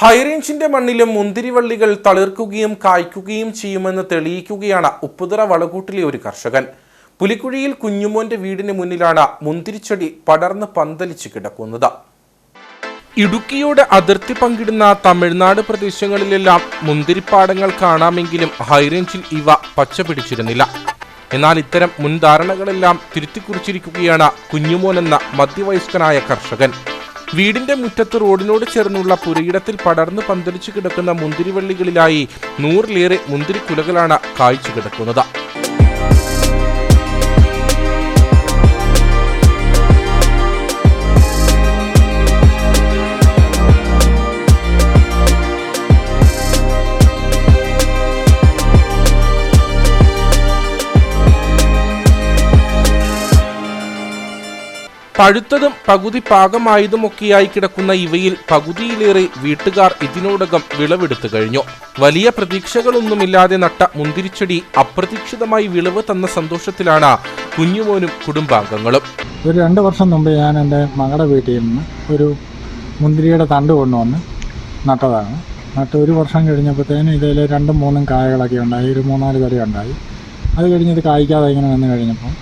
ഹൈറേഞ്ചിന്റെ മണ്ണിലും മുന്തിരിവള്ളികൾ തളിർക്കുകയും കായ്ക്കുകയും ചെയ്യുമെന്ന് തെളിയിക്കുകയാണ് ഉപ്പുതറ വളകൂട്ടിലെ ഒരു കർഷകൻ. പുലിക്കുഴിയിൽ കുഞ്ഞുമോന്റെ വീടിന് മുന്നിലാണ് മുന്തിരിച്ചെടി പടർന്ന് പന്തലിച്ച് കിടക്കുന്നത്. ഇടുക്കിയോട് അതിർത്തി പങ്കിടുന്ന തമിഴ്നാട് പ്രദേശങ്ങളിലെല്ലാം മുന്തിരിപ്പാടങ്ങൾ കാണാമെങ്കിലും ഹൈറേഞ്ചിൽ ഇവ പച്ചപിടിച്ചിരുന്നില്ല. എന്നാൽ ഇത്തരം മുൻധാരണകളെല്ലാം തിരുത്തിക്കുറിച്ചിരിക്കുകയാണ് കുഞ്ഞുമോൻ എന്ന മധ്യവയസ്കനായ കർഷകൻ. വീടിന്റെ മുറ്റത്ത് റോഡിനോട് ചേർന്നുള്ള പുരയിടത്തിൽ പടർന്നു പന്തലിച്ചു കിടക്കുന്ന മുന്തിരിവള്ളികളിലായി നൂറിലേറെ മുന്തിരിക്കുലകളാണ് കായ്ച്ചു കിടക്കുന്നത്. പഴുത്തതും പകുതി പാകമായതുമൊക്കെയായി കിടക്കുന്ന ഇവയിൽ പകുതിയിലേറെ വീട്ടുകാർ ഇതിനോടകം വിളവെടുത്തു കഴിഞ്ഞു. വലിയ പ്രതീക്ഷകളൊന്നുമില്ലാതെ നട്ട മുന്തിരിച്ചെടി അപ്രതീക്ഷിതമായി വിളവ് തന്ന സന്തോഷത്തിലാണ് കുഞ്ഞുമോനും കുടുംബാംഗങ്ങളും. ഒരു രണ്ട് വർഷം മുമ്പ് ഞാൻ എന്റെ മകളുടെ വീട്ടിൽ നിന്ന് ഒരു മുന്തിരിയുടെ തണ്ട് കൊണ്ടുവന്ന് നട്ടതാണ്. നട്ട് ഒരു വർഷം കഴിഞ്ഞപ്പോഴത്തേനും ഇതിൽ രണ്ടും മൂന്നും കായകളൊക്കെ ഉണ്ടായി ഒരു മൂന്നാൽ കറി ഉണ്ടായി. അത് കഴിഞ്ഞ് ഇത് കായ്ക്കാതെ ഇങ്ങനെ വന്നു കഴിഞ്ഞപ്പോൾ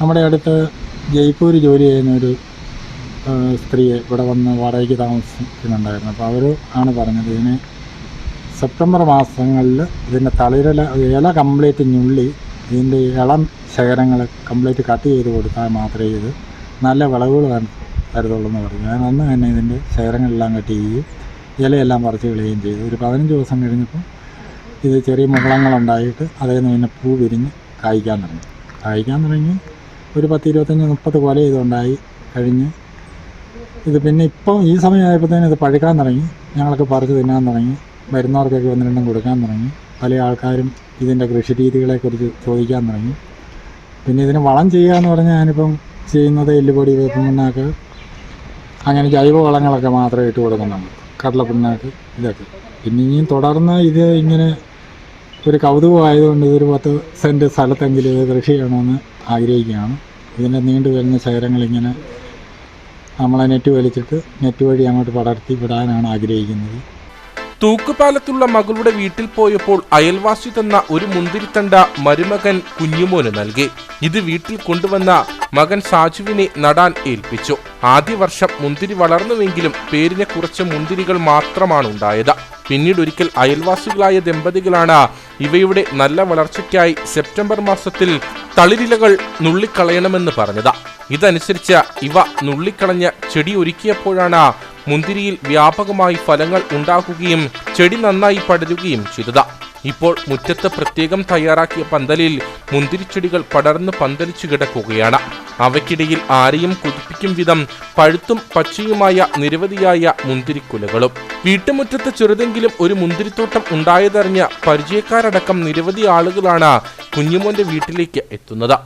നമ്മുടെ അടുത്ത് ജയ്പൂർ ജോലി ചെയ്യുന്ന ഒരു സ്ത്രീയെ സ്ത്രീ ഇവിടെ വന്ന് വാടകയ്ക്ക് താമസിക്കുന്നുണ്ടായിരുന്നു. അപ്പോൾ അവർ ആണ് പറഞ്ഞത് ഇതിന് സെപ്റ്റംബർ മാസങ്ങളിൽ ഇതിന്റെ തളിരല ഇല കംപ്ലീറ്റ് ഞുള്ളി ഇതിന്റെ ഇളം ശേഖരങ്ങൾ കംപ്ലീറ്റ് കട്ട് ചെയ്ത് കൊടുത്താൽ മാത്രമേ ഇത് നല്ല വിളവുകൾ തര- തരത്തുള്ളൂ എന്ന് പറഞ്ഞു. ഞാൻ അന്ന് തന്നെ ഇതിന്റെ ശേഖരങ്ങളെല്ലാം കട്ട് ചെയ്യുകയും ഇലയെല്ലാം പറിച്ച് കളയുകയും ചെയ്തു. ഒരു പതിനഞ്ച് ദിവസം കഴിഞ്ഞപ്പോൾ ഇത് ചെറിയ മുകളങ്ങളുണ്ടായിട്ട് അതിൽ നിന്ന് പിന്നെ പൂ വിരിഞ്ഞ് കായ്ക്കാൻ തുടങ്ങി. കായ്ക്കാൻ തുടങ്ങി ഒരു പത്ത് ഇരുപത്തഞ്ച് മുപ്പത് കൊല ഇതുണ്ടായി കഴിഞ്ഞ്. ഇത് പിന്നെ ഇപ്പം ഈ സമയമായപ്പോഴത്തേനും ഇത് പഴുക്കാൻ തുടങ്ങി. ഞങ്ങളൊക്കെ പറിച്ച് തിന്നാൻ തുടങ്ങി. വരുന്നവർക്കൊക്കെ ഒന്ന് രണ്ടും കൊടുക്കാൻ തുടങ്ങി. പല ആൾക്കാരും ഇതിന്റെ കൃഷി രീതികളെക്കുറിച്ച് ചോദിക്കാൻ തുടങ്ങി. പിന്നെ ഇതിന് വളം ചെയ്യുക എന്ന് പറഞ്ഞാൽ ഞാനിപ്പം ചെയ്യുന്നത് എല്ലുപൊടി വേപ്പ് പിണ്ണാക്ക് അങ്ങനെ ജൈവ വളങ്ങളൊക്കെ മാത്രമേ ഇട്ട് കൊടുക്കുന്നുള്ളൂ. കടലപ്പുണ്ണാക്ക് പിണ്ണാക്ക് ഇതൊക്കെ. പിന്നെ ഇനിയും തുടർന്ന് ഇത് ഇങ്ങനെ ഒരു കൗതുകമായതുകൊണ്ട് ഇതൊരു പത്ത് സെന്റ് സ്ഥലത്തെങ്കിലും ഇത് കൃഷി ചെയ്യണമെന്ന് ആഗ്രഹിക്കുകയാണ്. ഇതിന്റെ നീണ്ടു വരുന്ന ശേഖരങ്ങൾ ഇങ്ങനെ നമ്മളെ നെറ്റ് വലിച്ചിട്ട് നെറ്റ് വഴി അങ്ങോട്ട് പടർത്തി വിടാനാണ് ആഗ്രഹിക്കുന്നത്. തൂക്കുപാലത്തുള്ള മകളുടെ വീട്ടിൽ പോയപ്പോൾ അയൽവാസി തന്ന ഒരു മുന്തിരിത്തണ്ട മരുമകൻ കുഞ്ഞുമോന് നൽകി. ഇത് വീട്ടിൽ കൊണ്ടുവന്ന മകൻ സാജുവിനെ നടാൻ ഏൽപ്പിച്ചു. ആദ്യ വർഷം മുന്തിരി വളർന്നുവെങ്കിലും പേരിനെ കുറച്ച് മുന്തിരികൾ മാത്രമാണ് ഉണ്ടായത്. പിന്നീട് ഒരിക്കൽ അയൽവാസികളായ ദമ്പതികളാണ്. ഇവയുടെ നല്ല വളർച്ചയ്ക്കായി സെപ്റ്റംബർ മാസത്തിൽ തളിരിലകൾ നുള്ളിക്കളയണമെന്ന് പറഞ്ഞത്. ഇതനുസരിച്ച് ഇവ നുള്ളിക്കളഞ്ഞ് ചെടി ഒരുക്കിയപ്പോഴാണ് മുന്തിരിയിൽ വ്യാപകമായി ഫലങ്ങൾ ഉണ്ടാക്കുകയും ചെടി നന്നായി പടരുകയും ചെയ്തത്. ഇപ്പോൾ മുറ്റത്ത് പ്രത്യേകം തയ്യാറാക്കിയ പന്തലിൽ മുന്തിരിച്ചെടികൾ പടർന്ന് പന്തലിച്ചു കിടക്കുകയാണ്. അവയ്ക്കിടയിൽ ആരെയും കുതിപ്പിക്കും വിധം പഴുത്തും പച്ചയുമായ നിരവധിയായ മുന്തിരിക്കുലകളും. വീട്ടുമുറ്റത്ത് ചെറുതെങ്കിലും ഒരു മുന്തിരിത്തോട്ടം ഉണ്ടായതറിഞ്ഞ പരിചയക്കാരടക്കം നിരവധി ആളുകളാണ് കുഞ്ഞുമോന്റെ വീട്ടിലേക്ക് എത്തുന്നത്.